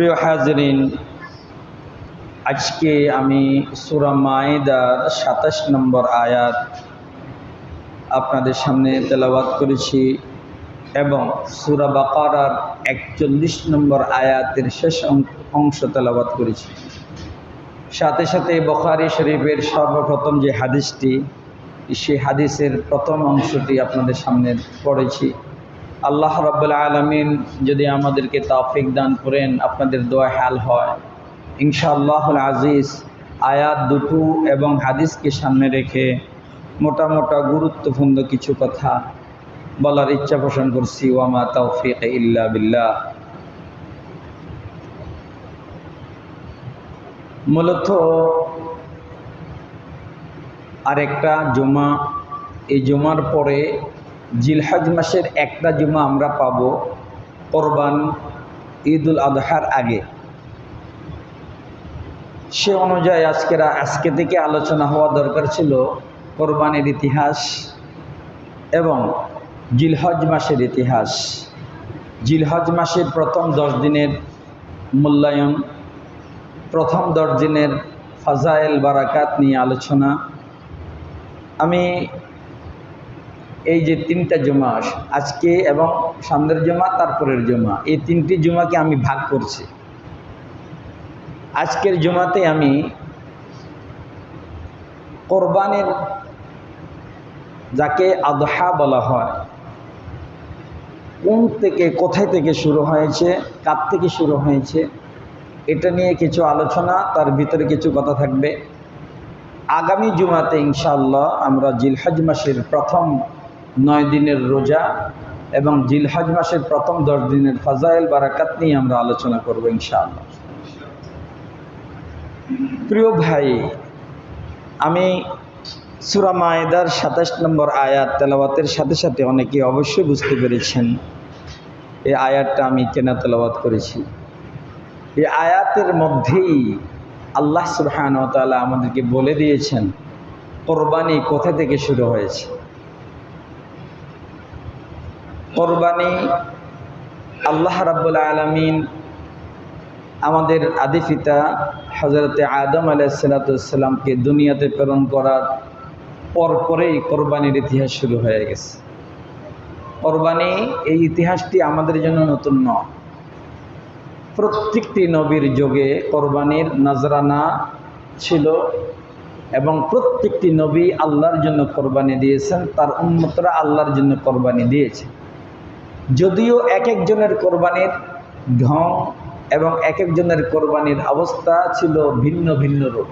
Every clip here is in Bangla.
প্রিয় হাজরিন, আজকে আমি সুরা মায়েদার সাতাশ নম্বর আয়াত আপনাদের সামনে তেলাওয়াত করেছি এবং সুরা বাকারার একচল্লিশ নম্বর আয়াতের শেষ অংশ তেলাওয়াত করেছি। সাথে সাথে বখারি শরীফের সর্বপ্রথম যে হাদিসটি, সেই হাদিসের প্রথম অংশটি আপনাদের সামনে পড়েছি। আল্লাহ রাব্বুল আলমিন যদি আমাদেরকে তাফিক দান করেন, আপনাদের দোয়া হাল হয়। ইনশাআল্লাহুল আজিজ, আয়াত দুটো এবং হাদিসকে সামনে রেখে মোটা মোটা গুরুত্বপূর্ণ কিছু কথা বলার ইচ্ছা পোষণ করছি। ওয়ামা তৌফিক ইল্লা বিল্লাহ। মূলত আরেকটা জমা, এই জমার পরে জিলহাজ মাসের একটা জুমা আমরা পাব কোরবান, ঈদুল আজহার আগে। সে অনুযায়ী আজকের, আজকে থেকে আলোচনা হওয়া দরকার ছিল কোরবানের ইতিহাস এবং জিলহজ মাসের ইতিহাস। জিলহজ মাসের প্রথম দশ দিনের মূল্যায়ন, প্রথম দশ দিনের ফাজাইল, বারাকাত নিয়ে আলোচনা। আমি এই যে তিনটা জমা আজকে এবং সামনের জমা, তারপরের জমা। এই তিনটি জমাকে আমি ভাগ করছি। আজকের জমাতে আমি কোরবানের যাকে আদহা বলা হয়, কোন থেকে, কোথায় থেকে শুরু হয়েছে, কার থেকে শুরু হয়েছে, এটা নিয়ে কিছু আলোচনা, তার ভিতরে কিছু কথা থাকবে। আগামী জুমাতে ইনশাল্লাহ আমরা জিলহাজ মাসের প্রথম নয় দিনের রোজা এবং জিলহাজ মাসের প্রথম দশ দিনের ফাজাইল বারাকাত নিয়ে আমরা আলোচনা করব ইনশাআল্লাহ। প্রিয় ভাই, আমি সুরা মায়েদার সাতাশ নম্বর আয়াত তেলাওয়াতের সাথে সাথে অনেকে অবশ্যই বুঝতে পেরেছেন এই আয়াতটা আমি কেনা তেলাওয়াত করেছি। এই আয়াতের মধ্যেই আল্লাহ সুবহান তালা আমাদেরকে বলে দিয়েছেন, কোরবানি কোথা থেকে শুরু হয়েছে? কোরবানি আল্লাহ রাব্বুল আলমিন আমাদের আদি পিতা হজরতে আদম আলাইসালাতামকে দুনিয়াতে প্রেরণ করার পরপরেই কোরবানির ইতিহাস শুরু হয়ে গেছে। কোরবানি এই ইতিহাসটি আমাদের জন্য নতুন নয় প্রত্যেকটি নবীর যোগে কোরবানির নজরানা ছিল এবং প্রত্যেকটি নবী আল্লাহর জন্য কোরবানি দিয়েছেন, তার উন্মতরা আল্লাহর জন্য কোরবানি দিয়েছে। যদিও এক একজনের কোরবানির ঢং এবং এক একজনের কোরবানির অবস্থা ছিল ভিন্ন ভিন্ন রূপ।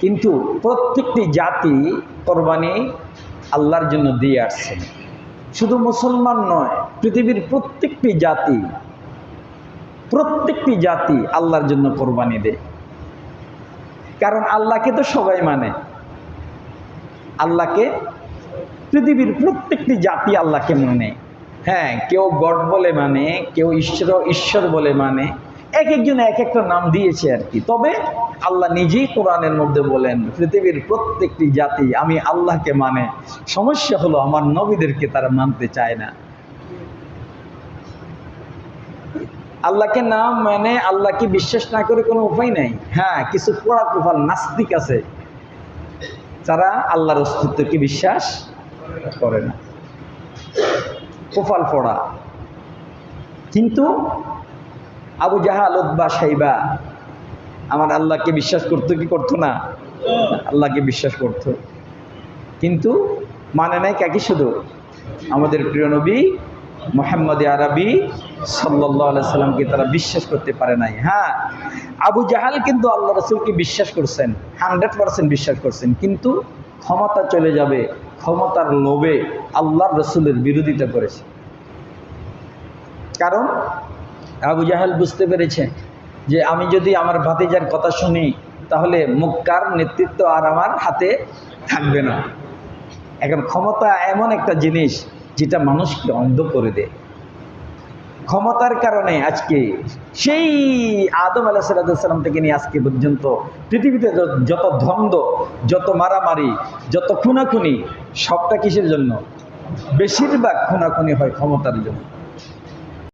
কিন্তু প্রত্যেকটি জাতি কোরবানি আল্লাহর জন্য দিয়ে আসছে। শুধু মুসলমান নয়, পৃথিবীর প্রত্যেকটি জাতি প্রত্যেকটি জাতি আল্লাহর জন্য কোরবানি দেয়। কারণ আল্লাহকে তো সবাই মানে। আল্লাহকে, পৃথিবীর প্রত্যেকটি জাতি আল্লাহকে মানে। হ্যাঁ কেউ গড বলে মানে কেউ ঈশ্বর ঈশ্বর বলে মানে এক একজন এক একটা নাম দিয়েছে আর কি। তবে আল্লাহ নিজেই কোরআনের মধ্যে বলেন, পৃথিবীর প্রত্যেকটি জাতি, আমি আল্লাহকে মানে সমস্যা হলো আমার নবীদেরকে তারা মানতে চায় না। আল্লাহকে না মানে আল্লাহকে বিশ্বাস না করে কোনো উপায় নাই। হ্যাঁ কিছু পোড়া কুফাল নাস্তিক আছে তারা আল্লাহর অস্তিত্বকে বিশ্বাস করে না। কোফাল পড়া। কিন্তু আবু জাহাল উদ্বা সাইবা আমার আল্লাহকে বিশ্বাস করতো কি করতো না? আল্লাহকে বিশ্বাস করতো। কিন্তু মানে নাই কাকে শুধু? আমাদের প্রিয় নবী মোহাম্মদ আরবি সাল্লাহ সাল্লামকে তারা বিশ্বাস করতে পারে নাই। হ্যাঁ আবু জাহাল কিন্তু আল্লাহ রসুলকে বিশ্বাস করছেন, হান্ড্রেড পার্সেন্ট বিশ্বাস করছেন। কিন্তু ক্ষমতা চলে যাবে ক্ষমতার লোভে আল্লাহর রসুলের বিরোধিতা করেছে। কারণ? আবু জাহাল বুঝতে পেরেছেন যে আমি যদি আমার ভাতিজার কথা শুনি, তাহলে মুক্কার নেতৃত্ব আর আমার হাতে থাকবে না। এখন ক্ষমতা এমন একটা জিনিস যেটা মানুষকে অন্ধ করে দেয়। ক্ষমতার কারণে আজকে সেই আদম আলাহ সাল্লাম থেকে নিয়ে আজকে পর্যন্ত পৃথিবীতে যত ধন্দ, যত মারামারি, যত খুনাখুনি, সবটা কিসের জন্য? বেশিরভাগ খুনাখুনি হয় ক্ষমতার জন্য।